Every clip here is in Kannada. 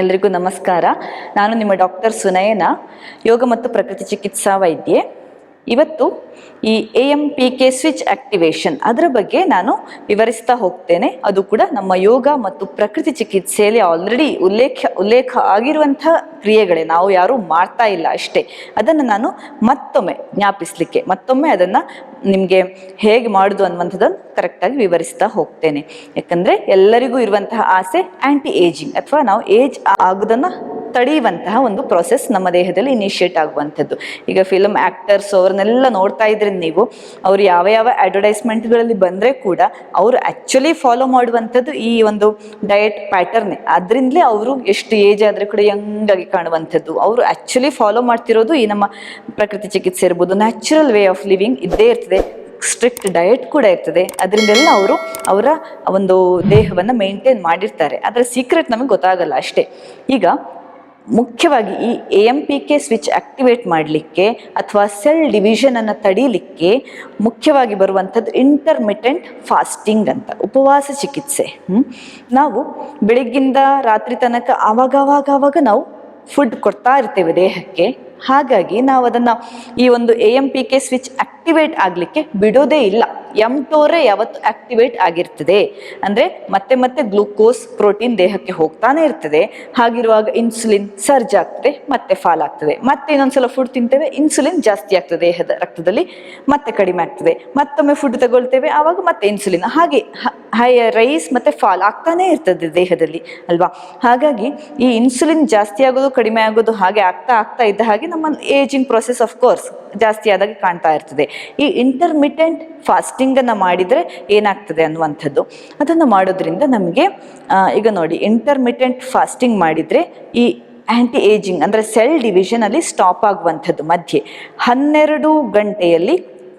ಎಲ್ರಿಗೂ ನಮಸ್ಕಾರ. ನಾನು ನಿಮ್ಮ ಡಾಕ್ಟರ್ ಸುನಯನ ಯೋಗ ಮತ್ತು ಪ್ರಕೃತಿ ಚಿಕಿತ್ಸಾ ವೈದ್ಯೆ. ಇವತ್ತು ಈ A M P K switch activation ಅದರ ಬಗ್ಗೆ ನಾನು ವಿವರಿಸ್ತಾ ಹೋಗ್ತೇನೆ. ಅದು ಕೂಡ ನಮ್ಮ ಯೋಗ ಮತ್ತು ಪ್ರಕೃತಿ ಚಿಕಿತ್ಸೆಯಲ್ಲಿ ಆಲ್ರೆಡಿ ಉಲ್ಲೇಖ ಉಲ್ಲೇಖ ಆಗಿರುವಂತಹ ಕ್ರಿಯೆಗಳೇ. ನಾವು ಯಾರೂ ಮಾಡ್ತಾ ಇಲ್ಲ ಅಷ್ಟೇ. ಅದನ್ನು ನಾನು ಮತ್ತೊಮ್ಮೆ ಜ್ಞಾಪಿಸಲಿಕ್ಕೆ, ಮತ್ತೊಮ್ಮೆ ಅದನ್ನು ನಿಮಗೆ ಹೇಗೆ ಮಾಡೋದು ಅನ್ನುವಂಥದ್ದನ್ನು ಕರೆಕ್ಟಾಗಿ ವಿವರಿಸ್ತಾ ಹೋಗ್ತೇನೆ. ಯಾಕಂದರೆ ಎಲ್ಲರಿಗೂ ಇರುವಂತಹ ಆಸೆ ಆ್ಯಂಟಿ ಏಜಿಂಗ್ ಅಥವಾ ನಾವು ಏಜ್ ಆಗೋದನ್ನು ತಡೆಯುವಂತಹ ಒಂದು ಪ್ರೊಸೆಸ್ ನಮ್ಮ ದೇಹದಲ್ಲಿ ಇನಿಷಿಯೇಟ್ ಆಗುವಂಥದ್ದು. ಈಗ ಫಿಲಮ್ ಆ್ಯಕ್ಟರ್ಸ್ ಅವ್ರನ್ನೆಲ್ಲ ನೋಡ್ತಾ ಇದ್ರೆ ನೀವು, ಅವ್ರು ಯಾವ ಯಾವ ಅಡ್ವರ್ಟೈಸ್ಮೆಂಟ್ಗಳಲ್ಲಿ ಬಂದರೆ ಕೂಡ ಅವರು ಆ್ಯಕ್ಚುಲಿ ಫಾಲೋ ಮಾಡುವಂಥದ್ದು ಈ ಒಂದು ಡಯಟ್ ಪ್ಯಾಟರ್ನ್ ಅದರಿಂದಲೇ ಅವರು ಎಷ್ಟು ಏಜ್ ಆದರೆ ಕೂಡ ಯಂಗ್ ಆಗಿ ಕಾಣುವಂಥದ್ದು. ಅವರು ಆ್ಯಕ್ಚುಲಿ ಫಾಲೋ ಮಾಡ್ತಿರೋದು ಈ ನಮ್ಮ ಪ್ರಕೃತಿ ಚಿಕಿತ್ಸೆ ಇರ್ಬೋದು. ನ್ಯಾಚುರಲ್ ವೇ ಆಫ್ ಲಿವಿಂಗ್ ಇದ್ದೇ ಇರ್ತದೆ. ಸ್ಟ್ರಿಕ್ಟ್ ಡಯಟ್ ಕೂಡ ಇರ್ತದೆ. ಅದರಿಂದೆಲ್ಲ ಅವರು ಅವರ ಒಂದು ದೇಹವನ್ನು ಮೇಂಟೈನ್ ಮಾಡಿರ್ತಾರೆ. ಅದರ ಸೀಕ್ರೆಟ್ ನಮಗೆ ಗೊತ್ತಾಗಲ್ಲ ಅಷ್ಟೇ. ಈಗ ಮುಖ್ಯವಾಗಿ ಈ A M P K switch activate ಮಾಡಲಿಕ್ಕೆ ಅಥವಾ ಸೆಲ್ ಡಿವಿಷನನ್ನು ತಡೀಲಿಕ್ಕೆ ಮುಖ್ಯವಾಗಿ ಬರುವಂಥದ್ದು ಇಂಟರ್ಮಿಟೆಂಟ್ ಫಾಸ್ಟಿಂಗ್ ಅಂತ, ಉಪವಾಸ ಚಿಕಿತ್ಸೆ? ನಾವು ಬೆಳಗ್ಗಿಂದ ರಾತ್ರಿ ತನಕ ಆವಾಗ ನಾವು ಫುಡ್ ಕೊಡ್ತಾ ಇರ್ತೇವೆ ದೇಹಕ್ಕೆ ಹಾಗಾಗಿ ನಾವು ಅದನ್ನು ಈ ಒಂದು A M P K switch activate ಆಗಲಿಕ್ಕೆ ಬಿಡೋದೇ ಇಲ್ಲ. ಎಂಟೋರೆ ಯಾವತ್ತು ಆಕ್ಟಿವೇಟ್ ಆಗಿರ್ತದೆ. ಅಂದರೆ ಮತ್ತೆ ಮತ್ತೆ ಗ್ಲೂಕೋಸ್ ಪ್ರೋಟೀನ್ ದೇಹಕ್ಕೆ ಹೋಗ್ತಾನೆ ಇರ್ತದೆ. ಹಾಗಿರುವಾಗ ಇನ್ಸುಲಿನ್ ಸರ್ಜ್ ಆಗ್ತದೆ, ಮತ್ತೆ ಫಾಲ್ ಆಗ್ತದೆ. ಮತ್ತೆ ಇನ್ನೊಂದ್ಸಲ ಫುಡ್ ತಿಂತೇವೆ ಇನ್ಸುಲಿನ್ ಜಾಸ್ತಿ ಆಗ್ತದೆ ದೇಹದ ರಕ್ತದಲ್ಲಿ, ಮತ್ತೆ ಕಡಿಮೆ ಆಗ್ತದೆ. ಮತ್ತೊಮ್ಮೆ ಫುಡ್ ತಗೊಳ್ತೇವೆ, ಆವಾಗ ಮತ್ತೆ ಇನ್ಸುಲಿನ್ ಹಾಗೆ ಹೈ ರೈಸ್ ಮತ್ತೆ ಫಾಲ್ ಆಗ್ತಾನೆ ಇರ್ತದೆ ದೇಹದಲ್ಲಿ, ಅಲ್ವಾ? ಹಾಗಾಗಿ ಈ ಇನ್ಸುಲಿನ್ ಜಾಸ್ತಿ ಆಗೋದು, ಕಡಿಮೆ ಆಗೋದು ಹಾಗೆ ಆಗ್ತಾ ಆಗ್ತಾ ಇದ್ದ ಹಾಗೆ ನಮ್ಮ ಏಜಿಂಗ್ ಪ್ರೊಸೆಸ್ ಆಫ್ ಕೋರ್ಸ್ ಜಾಸ್ತಿ ಆದಾಗ ಕಾಣ್ತಾ ಇರ್ತದೆ. ಈ ಇಂಟರ್ಮಿಟೆಂಟ್ ಫಾಸ್ಟಿಂಗನ್ನು ಮಾಡಿದರೆ ಏನಾಗ್ತದೆ ಅನ್ನುವಂಥದ್ದು. ಅದನ್ನು ಮಾಡೋದ್ರಿಂದ ನಮಗೆ ಈಗ ನೋಡಿ ಇಂಟರ್ಮಿಟೆಂಟ್ ಫಾಸ್ಟಿಂಗ್ ಮಾಡಿದರೆ ಈ ಆ್ಯಂಟಿ ಏಜಿಂಗ್ ಅಂದರೆ ಸೆಲ್ ಡಿವಿಷನಲ್ಲಿ ಸ್ಟಾಪ್ ಆಗುವಂಥದ್ದು ಮಧ್ಯೆ. ಹನ್ನೆರಡು ಗಂಟೆಯಲ್ಲಿ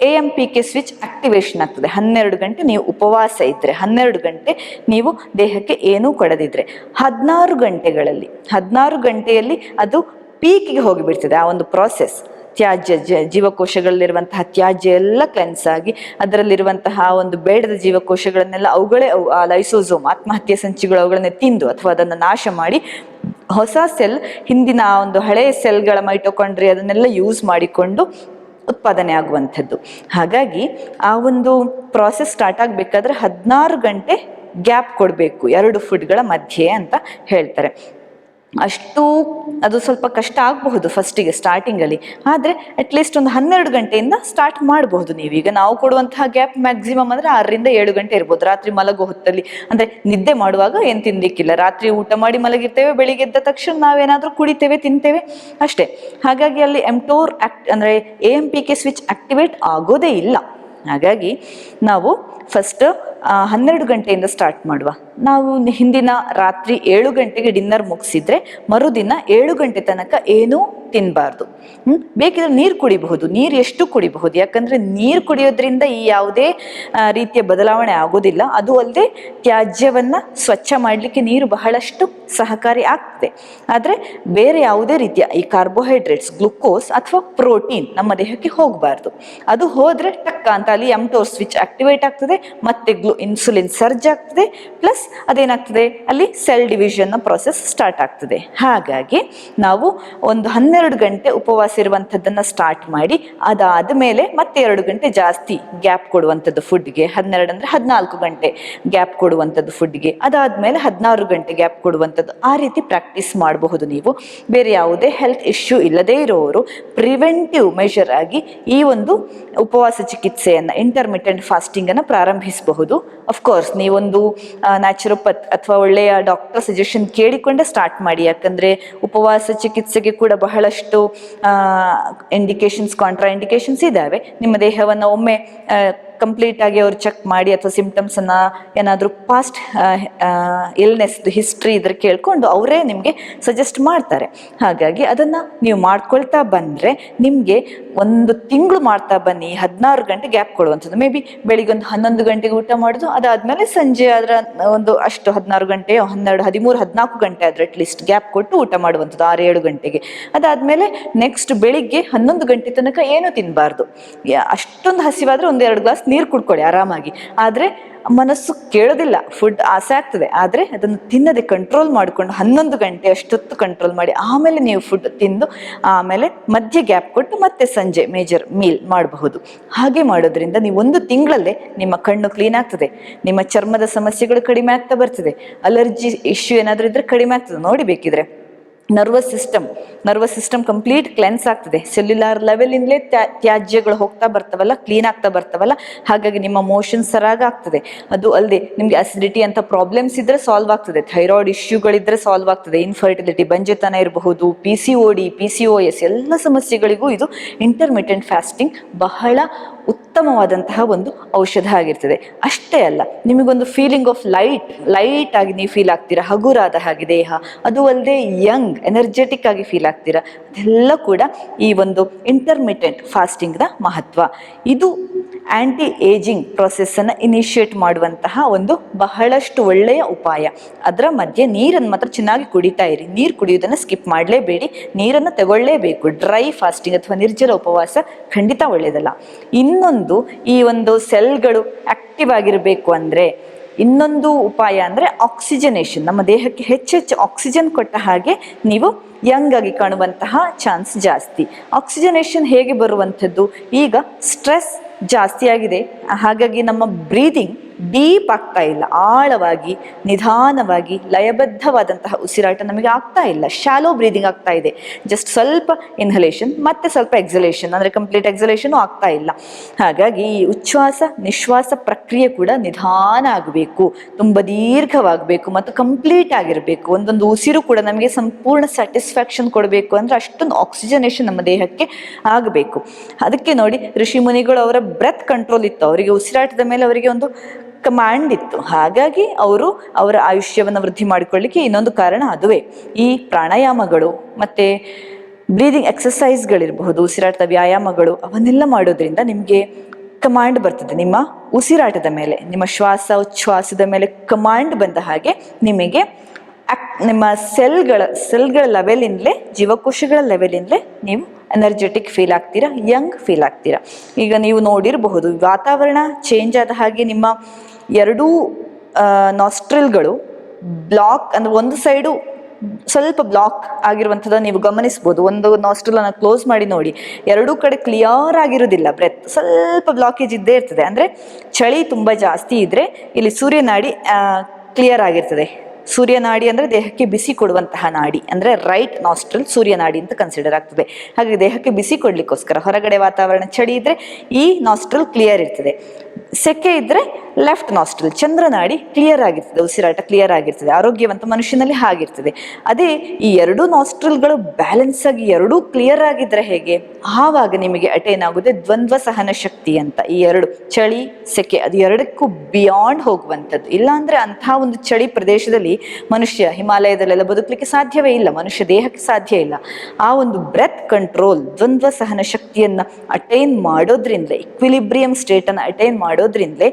A M P K switch activation ಆಗ್ತದೆ. ಹನ್ನೆರಡು ಗಂಟೆ ನೀವು ಉಪವಾಸ ಇದ್ದರೆ ಹನ್ನೆರಡು ಗಂಟೆ ನೀವು ದೇಹಕ್ಕೆ ಏನೂ ಕೊಡದಿದ್ರೆ. ಹದಿನಾರು ಗಂಟೆಗಳಲ್ಲಿ, ಹದಿನಾರು ಗಂಟೆಯಲ್ಲಿ ಅದು ಪೀಕಿಗೆ ಹೋಗಿಬಿಡ್ತದೆ ಆ ಒಂದು ಪ್ರಾಸೆಸ್ ತ್ಯಾಜ್ಯ ಜೀವಕೋಶಗಳಲ್ಲಿರುವಂತಹ ತ್ಯಾಜ್ಯ ಎಲ್ಲ ಕ್ಲೆನ್ಸ್ ಆಗಿ, ಅದರಲ್ಲಿರುವಂತಹ ಒಂದು ಬೇಡದ ಜೀವಕೋಶಗಳನ್ನೆಲ್ಲ ಅವುಗಳೇ, ಅವು, ಆ ಲೈಸೋಸೋಮ್ ಆತ್ಮಹತ್ಯೆ ಸಂಚಿಗಳು ಅವುಗಳನ್ನೇ ತಿಂದು ಅಥವಾ ಅದನ್ನು ನಾಶ ಮಾಡಿ, ಹೊಸ ಸೆಲ್ ಹಿಂದಿನ ಆ ಒಂದು ಹಳೆಯ ಸೆಲ್ಗಳ ಮೈಟೊಕೊಂಡ್ರಿ ಅದನ್ನೆಲ್ಲ ಯೂಸ್ ಮಾಡಿಕೊಂಡು ಉತ್ಪಾದನೆ ಆಗುವಂಥದ್ದು. ಹಾಗಾಗಿ ಆ ಒಂದು ಪ್ರಾಸೆಸ್ ಸ್ಟಾರ್ಟ್ ಆಗಬೇಕಾದ್ರೆ ಹದಿನಾರು ಗಂಟೆ ಗ್ಯಾಪ್ ಕೊಡಬೇಕು, ಎರಡು ಫುಡ್ಗಳ ಮಧ್ಯೆ ಅಂತ ಹೇಳ್ತಾರೆ. ಅಷ್ಟು ಅದು ಸ್ವಲ್ಪ ಕಷ್ಟ ಆಗಬಹುದು ಫಸ್ಟಿಗೆ ಸ್ಟಾರ್ಟಿಂಗಲ್ಲಿ ಆದರೆ ಅಟ್ಲೀಸ್ಟ್ ಒಂದು ಹನ್ನೆರಡು ಗಂಟೆಯಿಂದ ಸ್ಟಾರ್ಟ್ ಮಾಡಬಹುದು ನೀವೀಗ ನಾವು ಕೊಡುವಂತಹ ಗ್ಯಾಪ್ ಮ್ಯಾಕ್ಸಿಮಮ್ ಅಂದರೆ ಆರರಿಂದ ಏಳು ಗಂಟೆ ಇರ್ಬೋದು. ರಾತ್ರಿ ಮಲಗೋ ಹೊತ್ತಲ್ಲಿ. ಅಂದರೆ ನಿದ್ದೆ ಮಾಡುವಾಗ ಏನು ತಿನ್ನಲಿಕ್ಕಿಲ್ಲ ರಾತ್ರಿ ಊಟ ಮಾಡಿ ಮಲಗಿರ್ತೇವೆ, ಬೆಳಿಗ್ಗೆ ಎದ್ದ ತಕ್ಷಣ ನಾವೇನಾದರೂ ಕುಡಿತೇವೆ, ತಿಂತೇವೆ. ಅಷ್ಟೇ. ಹಾಗಾಗಿ ಅಲ್ಲಿ ಎಂಟೋರ್ ಆಕ್ಟ್ ಅಂದರೆ A M P K switch activate ಆಗೋದೇ ಇಲ್ಲ. ಹಾಗಾಗಿ ನಾವು ಫಸ್ಟ್ ಹನ್ನೆರಡು ಗಂಟೆಯಿಂದ ಸ್ಟಾರ್ಟ್ ಮಾಡುವ. ನಾವು ಹಿಂದಿನ ರಾತ್ರಿ ಏಳು ಗಂಟೆಗೆ ಡಿನ್ನರ್ ಮುಗಿಸಿದ್ರೆ ಮರುದಿನ ಏಳು ಗಂಟೆ ತನಕ ಏನೂ ತಿನ್ನಬಾರ್ದು ಬೇಕಿದ್ರೆ ನೀರು ಕುಡಿಬಹುದು. ನೀರು ಎಷ್ಟು ಕುಡಿಬಹುದು? ಯಾಕಂದರೆ ನೀರು ಕುಡಿಯೋದ್ರಿಂದ ಈ ಯಾವುದೇ ರೀತಿಯ ಬದಲಾವಣೆ ಆಗೋದಿಲ್ಲ. ಅದು ಅಲ್ಲದೆ ತ್ಯಾಜ್ಯವನ್ನು ಸ್ವಚ್ಛ ಮಾಡಲಿಕ್ಕೆ ನೀರು ಬಹಳಷ್ಟು ಸಹಕಾರಿ ಆಗ್ತದೆ. ಆದರೆ ಬೇರೆ ಯಾವುದೇ ರೀತಿಯ ಈ ಕಾರ್ಬೋಹೈಡ್ರೇಟ್ಸ್, ಗ್ಲುಕೋಸ್ ಅಥವಾ ಪ್ರೋಟೀನ್ ನಮ್ಮ ದೇಹಕ್ಕೆ ಹೋಗಬಾರ್ದು. ಅದು ಹೋದರೆ ಟಕ್ಕ ಅಂತ ಅಲ್ಲಿ ಎಂಟೋರ್ ಸ್ವಿಚ್ ಆಕ್ಟಿವೇಟ್ ಆಗ್ತದೆ, ಮತ್ತೆ ಗ್ಲೂ, ಇನ್ಸುಲಿನ್ ಸರ್ಜ್ ಆಗ್ತದೆ, ಪ್ಲಸ್ ಅದೇನಾಗ್ತದೆ? ಅಲ್ಲಿ ಸೆಲ್ ಡಿವಿಷನ್ನ ಪ್ರೊಸೆಸ್ ಸ್ಟಾರ್ಟ್ ಆಗ್ತದೆ. ಹಾಗಾಗಿ ನಾವು ಒಂದು ಹನ್ನೆರಡು ಗಂಟೆ ಉಪವಾಸ ಇರುವಂಥದ್ದನ್ನು ಸ್ಟಾರ್ಟ್ ಮಾಡಿ, ಅದಾದ ಮೇಲೆ ಮತ್ತೆ ಎರಡು ಗಂಟೆ ಜಾಸ್ತಿ ಗ್ಯಾಪ್ ಕೊಡುವಂಥದ್ದು ಫುಡ್ಗೆ ಹನ್ನೆರಡು ಅಂದರೆ ಹದಿನಾಲ್ಕು ಗಂಟೆ ಗ್ಯಾಪ್ ಕೊಡುವಂಥದ್ದು ಫುಡ್ಗೆ ಅದಾದಮೇಲೆ ಹದಿನಾರು ಗಂಟೆ ಗ್ಯಾಪ್ ಕೊಡುವಂಥದ್ದು ಆ ರೀತಿ ಪ್ರಾಕ್ಟೀಸ್ ಮಾಡಬಹುದು ನೀವು. ಬೇರೆ ಯಾವುದೇ ಹೆಲ್ತ್ ಇಶ್ಯೂ ಇಲ್ಲದೇ ಇರೋರು ಪ್ರಿವೆಂಟಿವ್ ಮೆಷರ್ ಆಗಿ ಈ ಒಂದು ಉಪವಾಸ ಚಿಕಿತ್ಸೆಯನ್ನು ಇಂಟರ್ಮಿಟೆಂಟ್ ಫಾಸ್ಟಿಂಗನ್ನು ಪ್ರಾರಂಭಿಸಬಹುದು. ಅಫ್ಕೋರ್ಸ್ ನೀವೊಂದು ನ್ಯಾಚುರೋಪತ್ ಅಥವಾ ಒಳ್ಳೆಯ ಡಾಕ್ಟರ್ ಸಜೆಷನ್ ಕೇಳಿಕೊಂಡೇ ಸ್ಟಾರ್ಟ್ ಮಾಡಿ. ಯಾಕಂದರೆ ಉಪವಾಸ ಚಿಕಿತ್ಸೆಗೆ ಕೂಡ ಬಹಳಷ್ಟು ಇಂಡಿಕೇಶನ್ಸ್ ಕಾಂಟ್ರಾ ಇಂಡಿಕೇಶನ್ಸ್ ಇದ್ದಾವೆ ನಿಮ್ಮ ದೇಹವನ್ನು ಒಮ್ಮೆ ಕಂಪ್ಲೀಟ್ ಆಗಿ ಅವ್ರು ಚೆಕ್ ಮಾಡಿ ಅಥವಾ ಸಿಂಪ್ಟಮ್ಸನ್ನು ಏನಾದರೂ ಪಾಸ್ಟ್ ಇಲ್ನೆಸ್ ಹಿಸ್ಟ್ರಿ ಇದ್ರೆ ಕೇಳ್ಕೊಂಡು ಅವರೇ ನಿಮಗೆ ಸಜೆಸ್ಟ್ ಮಾಡ್ತಾರೆ. ಹಾಗಾಗಿ ಅದನ್ನು ನೀವು ಮಾಡ್ಕೊಳ್ತಾ ಬಂದರೆ ನಿಮಗೆ ಒಂದು ತಿಂಗಳು ಮಾಡ್ತಾ ಬನ್ನಿ, ಹದಿನಾರು ಗಂಟೆ ಗ್ಯಾಪ್ ಕೊಡುವಂಥದ್ದು. ಮೇ ಬಿ ಬೆಳಿಗ್ಗೆ ಒಂದು ಹನ್ನೊಂದು ಗಂಟೆಗೆ ಊಟ ಮಾಡೋದು, ಅದಾದಮೇಲೆ ಸಂಜೆ ಅದರ ಒಂದು ಅಷ್ಟು ಹದಿನಾರು ಗಂಟೆ, ಹನ್ನೆರಡು, ಹದಿಮೂರು, ಹದಿನಾಲ್ಕು ಗಂಟೆ ಆದರೆ ಅಟ್ಲೀಸ್ಟ್ ಗ್ಯಾಪ್ ಕೊಟ್ಟು ಊಟ ಮಾಡುವಂಥದ್ದು, ಆರು, ಏಳು ಗಂಟೆಗೆ. ಅದಾದಮೇಲೆ ನೆಕ್ಸ್ಟ್ ಬೆಳಿಗ್ಗೆ ಹನ್ನೊಂದು ಗಂಟೆ ತನಕ ಏನೂ ತಿನ್ನಬಾರ್ದು ಅಷ್ಟೊಂದು ಹಸಿವಾದರೆ ಒಂದೆರಡು ಗ್ಲಾಸ್ ನೀರು ಕುಡ್ಕೊಳ್ಳಿ ಆರಾಮಾಗಿ. ಆದರೆ ಮನಸ್ಸು ಕೇಳೋದಿಲ್ಲ ಫುಡ್ ಆಸೆ ಆಗ್ತದೆ. ಆದರೆ ಅದನ್ನು ತಿನ್ನದೆ ಕಂಟ್ರೋಲ್ ಮಾಡಿಕೊಂಡು ಹನ್ನೊಂದು ಗಂಟೆ ಅಷ್ಟೊತ್ತು ಕಂಟ್ರೋಲ್ ಮಾಡಿ ಆಮೇಲೆ ನೀವು ಫುಡ್ ತಿಂದು ಆಮೇಲೆ ಮಧ್ಯೆ ಗ್ಯಾಪ್ ಕೊಟ್ಟು ಮತ್ತೆ ಸಂಜೆ ಮೇಜರ್ ಮೀಲ್ ಮಾಡಬಹುದು. ಹಾಗೆ ಮಾಡೋದ್ರಿಂದ ನೀವು ಒಂದು ತಿಂಗಳಲ್ಲೇ ನಿಮ್ಮ ಕಣ್ಣು ಕ್ಲೀನ್ ಆಗ್ತದೆ. ನಿಮ್ಮ ಚರ್ಮದ ಸಮಸ್ಯೆಗಳು ಕಡಿಮೆ ಆಗ್ತಾ ಬರ್ತದೆ. ಅಲರ್ಜಿ ಇಶ್ಯೂ ಏನಾದರೂ ಇದ್ರೆ ಕಡಿಮೆ ಆಗ್ತದೆ. ನೋಡಿ ಬೇಕಿದ್ರೆ. Nervous system nervous system complete cleanse ಆಗ್ತದೆ. ಸೆಲ್ಯುಲಾರ್ ಲೆವೆಲಿಂದಲೇ ತ್ಯಾಜ್ಯಗಳು ಹೋಗ್ತಾ ಬರ್ತವಲ್ಲ ಕ್ಲೀನ್ ಆಗ್ತಾ ಬರ್ತವಲ್ಲ, ಹಾಗಾಗಿ ನಿಮ್ಮ ಮೋಷನ್ ಸರಾಗ ಆಗ್ತದೆ. ಅದು ಅಲ್ಲದೆ ನಿಮಗೆ ಅಸಿಡಿಟಿ ಅಂತ ಪ್ರಾಬ್ಲಮ್ಸ್ ಇದ್ರೆ ಸಾಲ್ವ್ ಆಗ್ತದೆ. ಥೈರಾಯ್ಡ್ ಇಶ್ಯೂಗಳಿದ್ರೆ ಸಾಲ್ವ್ ಆಗ್ತದೆ. ಇನ್ಫರ್ಟಿಲಿಟಿ ಬಂಜೆತನ ಇರಬಹುದು P C O D P C O S ಎಲ್ಲ ಸಮಸ್ಯೆಗಳಿಗೂ ಇದು ಇಂಟರ್ಮಿಟೆಂಟ್ ಫಾಸ್ಟಿಂಗ್ ಬಹಳ ಉತ್ತಮವಾದಂತಹ ಒಂದು ಔಷಧ ಆಗಿರ್ತದೆ. ಅಷ್ಟೇ ಅಲ್ಲ, ನಿಮಗೊಂದು ಫೀಲಿಂಗ್ ಆಫ್ ಲೈಟ್ ಲೈಟ್ ಆಗಿ ನೀವು ಫೀಲ್ ಆಗ್ತೀರಾ? ಹಗುರಾದ ಹಾಗೆ ದೇಹ. ಅದು ಅಲ್ಲದೆ ಯಂಗ್ ಎನರ್ಜೆಟಿಕ್ ಆಗಿ ಫೀಲ್ ಆಗ್ತೀರಾ? ಅದೆಲ್ಲ ಕೂಡ ಈ ಒಂದು ಇಂಟರ್ಮಿಟೆಂಟ್ ಫಾಸ್ಟಿಂಗ್ನ ಮಹತ್ವ. ಇದು ಆ್ಯಂಟಿ ಏಜಿಂಗ್ ಪ್ರೊಸೆಸ್ಸನ್ನು ಇನಿಷಿಯೇಟ್ ಮಾಡುವಂತಹ ಒಂದು ಬಹಳಷ್ಟು ಒಳ್ಳೆಯ ಉಪಾಯ. ಅದರ ಮಧ್ಯೆ ನೀರನ್ನು ಮಾತ್ರ ಚೆನ್ನಾಗಿ ಕುಡಿತಾ ಇರಿ. ನೀರು ಕುಡಿಯೋದನ್ನು ಸ್ಕಿಪ್ ಮಾಡಲೇಬೇಡಿ. ನೀರನ್ನು ತಗೊಳ್ಳೇಬೇಕು. ಡ್ರೈ ಫಾಸ್ಟಿಂಗ್ ಅಥವಾ ನಿರ್ಜಲ ಉಪವಾಸ ಖಂಡಿತ ಒಳ್ಳೆಯದಲ್ಲ ಇನ್ನೊಂದು ಈ ಒಂದು ಸೆಲ್ಗಳು ಆಕ್ಟಿವ್ ಆಗಿರಬೇಕು ಅಂದರೆ ಇನ್ನೊಂದು ಉಪಾಯ ಅಂದರೆ ಆಕ್ಸಿಜನೇಷನ್ ನಮ್ಮ ದೇಹಕ್ಕೆ ಹೆಚ್ಚೆಚ್ಚು ಆಕ್ಸಿಜನ್ ಕೊಟ್ಟ ಹಾಗೆ ನೀವು ಯಂಗ್ ಆಗಿ ಕಾಣುವಂತಹ ಚಾನ್ಸ್ ಜಾಸ್ತಿ. ಆಕ್ಸಿಜನೇಷನ್ ಹೇಗೆ ಬರುವಂಥದ್ದು? ಈಗ ಸ್ಟ್ರೆಸ್ ಜಾಸ್ತಿ ಆಗಿದೆ. ಹಾಗಾಗಿ ನಮ್ಮ ಬ್ರೀದಿಂಗ್ ಡೀಪ್ ಆಗ್ತಾ ಇಲ್ಲ. ಆಳವಾಗಿ, ನಿಧಾನವಾಗಿ, ಲಯಬದ್ಧವಾದಂತಹ ಉಸಿರಾಟ ನಮಗೆ ಆಗ್ತಾ ಇಲ್ಲ. ಶಾಲೋ ಬ್ರೀದಿಂಗ್ ಆಗ್ತಾ ಇದೆ. ಜಸ್ಟ್ ಸ್ವಲ್ಪ ಇನ್ಹಲೇಷನ್ ಮತ್ತೆ ಸ್ವಲ್ಪ ಎಕ್ಸಲೇಷನ್ ಅಂದರೆ ಕಂಪ್ಲೀಟ್ ಎಕ್ಸಲೇಷನ್ ಆಗ್ತಾ ಇಲ್ಲ. ಹಾಗಾಗಿ ಈ ಉಚ್ಛ್ವಾಸ, ನಿಶ್ವಾಸ ಪ್ರಕ್ರಿಯೆ ಕೂಡ ನಿಧಾನ ಆಗಬೇಕು. ತುಂಬ ದೀರ್ಘವಾಗಬೇಕು ಮತ್ತು ಕಂಪ್ಲೀಟ್ ಆಗಿರಬೇಕು. ಒಂದೊಂದು ಉಸಿರು ಕೂಡ ನಮಗೆ ಸಂಪೂರ್ಣ ಸ್ಯಾಟಿಸ್ಫ್ಯಾಕ್ಷನ್ ಕೊಡಬೇಕು ಅಂದರೆ ಅಷ್ಟೊಂದು ಆಕ್ಸಿಜನೇಷನ್ ನಮ್ಮ ದೇಹಕ್ಕೆ ಆಗಬೇಕು. ಅದಕ್ಕೆ ನೋಡಿ ಋಷಿ ಮುನಿಗಳು ಅವರ ಬ್ರೆತ್ ಕಂಟ್ರೋಲ್ ಇತ್ತು. ಅವರಿಗೆ ಉಸಿರಾಟದ ಮೇಲೆ ಅವರಿಗೆ ಒಂದು ಕಮಾಂಡ್ ಇತ್ತು ಹಾಗಾಗಿ ಅವರು ಅವರ ಆಯುಷ್ಯವನ್ನು ವೃದ್ಧಿ ಮಾಡಿಕೊಳ್ಳಿಕ್ಕೆ ಇನ್ನೊಂದು ಕಾರಣ ಅದುವೇ. ಈ ಪ್ರಾಣಾಯಾಮಗಳು ಮತ್ತು ಬ್ರೀದಿಂಗ್ ಎಕ್ಸಸೈಸ್ಗಳಿರಬಹುದು ಉಸಿರಾಟದ ವ್ಯಾಯಾಮಗಳು, ಅವನ್ನೆಲ್ಲ ಮಾಡೋದ್ರಿಂದ ನಿಮಗೆ ಕಮಾಂಡ್ ಬರ್ತದೆ. ನಿಮ್ಮ ಉಸಿರಾಟದ ಮೇಲೆ, ನಿಮ್ಮ ಶ್ವಾಸ ಉಚ್ಛ್ವಾಸದ ಮೇಲೆ ಕಮಾಂಡ್ ಬಂದ ಹಾಗೆ ನಿಮಗೆ ನಿಮ್ಮ ಸೆಲ್ಗಳ ಸೆಲ್ಗಳ ಲೆವೆಲಿಂದಲೇ ಜೀವಕೋಶಗಳ ಲೆವೆಲಿಂದಲೇ ನೀವು ಎನರ್ಜೆಟಿಕ್ ಫೀಲ್ ಆಗ್ತೀರಾ? ಯಂಗ್ ಫೀಲ್ ಆಗ್ತೀರಾ? ಈಗ ನೀವು ನೋಡಿರಬಹುದು, ವಾತಾವರಣ ಚೇಂಜ್ ಆದ ಹಾಗೆ ನಿಮ್ಮ ಎರಡೂ ನಾಸ್ಟ್ರಿಲ್ಗಳು ಬ್ಲಾಕ್ ಅಂದರೆ ಒಂದು ಸೈಡು ಸ್ವಲ್ಪ ಬ್ಲಾಕ್ ಆಗಿರುವಂಥದ್ದು ನೀವು ಗಮನಿಸ್ಬೋದು. ಒಂದು ನಾಸ್ಟ್ರಲನ್ನು ಕ್ಲೋಸ್ ಮಾಡಿ ನೋಡಿ. ಎರಡೂ ಕಡೆ ಕ್ಲಿಯರ್ ಆಗಿರೋದಿಲ್ಲ ಬ್ರೆತ್ ಸ್ವಲ್ಪ ಬ್ಲಾಕೇಜ್ ಇದ್ದೇ ಇರ್ತದೆ. ಅಂದರೆ ಚಳಿ ತುಂಬ ಜಾಸ್ತಿ ಇದ್ದರೆ ಇಲ್ಲಿ ಸೂರ್ಯನಾಡಿ ಕ್ಲಿಯರ್ ಆಗಿರ್ತದೆ. ಸೂರ್ಯನಾಡಿ ಅಂದರೆ ದೇಹಕ್ಕೆ ಬಿಸಿ ಕೊಡುವಂತಹ ನಾಡಿ ಅಂದರೆ ರೈಟ್ ನಾಸ್ಟ್ರಲ್ ಸೂರ್ಯನಾಡಿ ಅಂತ ಕನ್ಸಿಡರ್ ಆಗ್ತದೆ. ಹಾಗೆ ದೇಹಕ್ಕೆ ಬಿಸಿ ಕೊಡಲಿಕ್ಕೋಸ್ಕರ ಹೊರಗಡೆ ವಾತಾವರಣ ಚಳಿ ಇದ್ದರೆ ಈ ನಾಸ್ಟ್ರಲ್ ಕ್ಲಿಯರ್ ಇರ್ತದೆ. ಸೆಕೆ ಇದ್ದರೆ ಲೆಫ್ಟ್ ನಾಸ್ಟ್ರಲ್ ಚಂದ್ರನಾಡಿ ಕ್ಲಿಯರ್ ಆಗಿರ್ತದೆ, ಉಸಿರಾಟ ಕ್ಲಿಯರ್ ಆಗಿರ್ತದೆ, ಆರೋಗ್ಯವಂತ ಮನುಷ್ಯನಲ್ಲಿ ಹಾಗಿರ್ತದೆ. ಅದೇ ಈ ಎರಡೂ ನಾಸ್ಟ್ರಲ್ಗಳು ಬ್ಯಾಲೆನ್ಸ್ ಆಗಿ ಎರಡೂ ಕ್ಲಿಯರ್ ಆಗಿದ್ರೆ ಹೇಗೆ? ಆವಾಗ ನಿಮಗೆ ಅಟೈನ್ ಆಗೋದೇ ದ್ವಂದ್ವ ಸಹನ ಶಕ್ತಿ ಅಂತ. ಈ ಎರಡು, ಚಳಿ, ಸೆಕೆ, ಅದು ಎರಡಕ್ಕೂ ಬಿಯಾಂಡ್ ಹೋಗುವಂಥದ್ದು. ಇಲ್ಲಾಂದ್ರೆ ಅಂತಹ ಒಂದು ಚಳಿ ಪ್ರದೇಶದಲ್ಲಿ ಮನುಷ್ಯ ಹಿಮಾಲಯದಲ್ಲೆಲ್ಲ ಬದುಕಲಿಕ್ಕೆ ಸಾಧ್ಯವೇ ಇಲ್ಲ, ಮನುಷ್ಯ ದೇಹಕ್ಕೆ ಸಾಧ್ಯ ಇಲ್ಲ. ಆ ಒಂದು ಬ್ರೆತ್ ಕಂಟ್ರೋಲ್ ದ್ವಂದ್ವ ಸಹನ ಶಕ್ತಿಯನ್ನು ಅಟೈನ್ ಮಾಡೋದ್ರಿಂದಲೇ ಇಕ್ವಿಲಿಬ್ರಿಯಂ ಸ್ಟೇಟನ್ನು ಅಟೈನ್ ಮಾಡೋದ್ರಿಂದಲೇ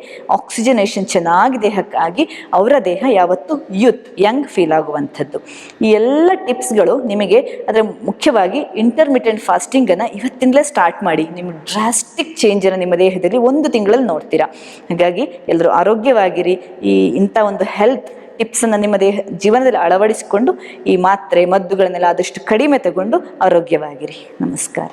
ಆಕ್ಸಿಜನೇಷನ್ ಚೆನ್ನಾಗಿ ದೇಹಕ್ಕಾಗಿ ಅವರ ದೇಹ ಯಾವತ್ತು ಯೂತ್ ಯಂಗ್ ಫೀಲ್ ಆಗುವಂಥದ್ದು. ಈ ಎಲ್ಲ ಟಿಪ್ಸ್ಗಳು ನಿಮಗೆ ಅದರ ಮುಖ್ಯವಾಗಿ ಇಂಟರ್ಮಿಟೆಂಟ್ ಫಾಸ್ಟಿಂಗನ್ನು ಇವತ್ತಿಂದಲೇ ಸ್ಟಾರ್ಟ್ ಮಾಡಿ. ನಿಮ್ಮ ಡ್ರಾಸ್ಟಿಕ್ ಚೇಂಜನ್ನು ನಿಮ್ಮ ದೇಹದಲ್ಲಿ ಒಂದು ತಿಂಗಳಲ್ಲಿ ನೋಡ್ತೀರಾ. ಹಾಗಾಗಿ ಎಲ್ಲರೂ ಆರೋಗ್ಯವಾಗಿರಿ. ಈ ಇಂಥ ಒಂದು ಹೆಲ್ತ್ ಟಿಪ್ಸನ್ನು ನಿಮ್ಮ ದೇಹ ಜೀವನದಲ್ಲಿ ಅಳವಡಿಸಿಕೊಂಡು ಈ ಮಾತ್ರೆ, ಮದ್ದುಗಳನ್ನೆಲ್ಲ ಆದಷ್ಟು ಕಡಿಮೆ ತಗೊಂಡು ಆರೋಗ್ಯವಾಗಿರಿ. ನಮಸ್ಕಾರ.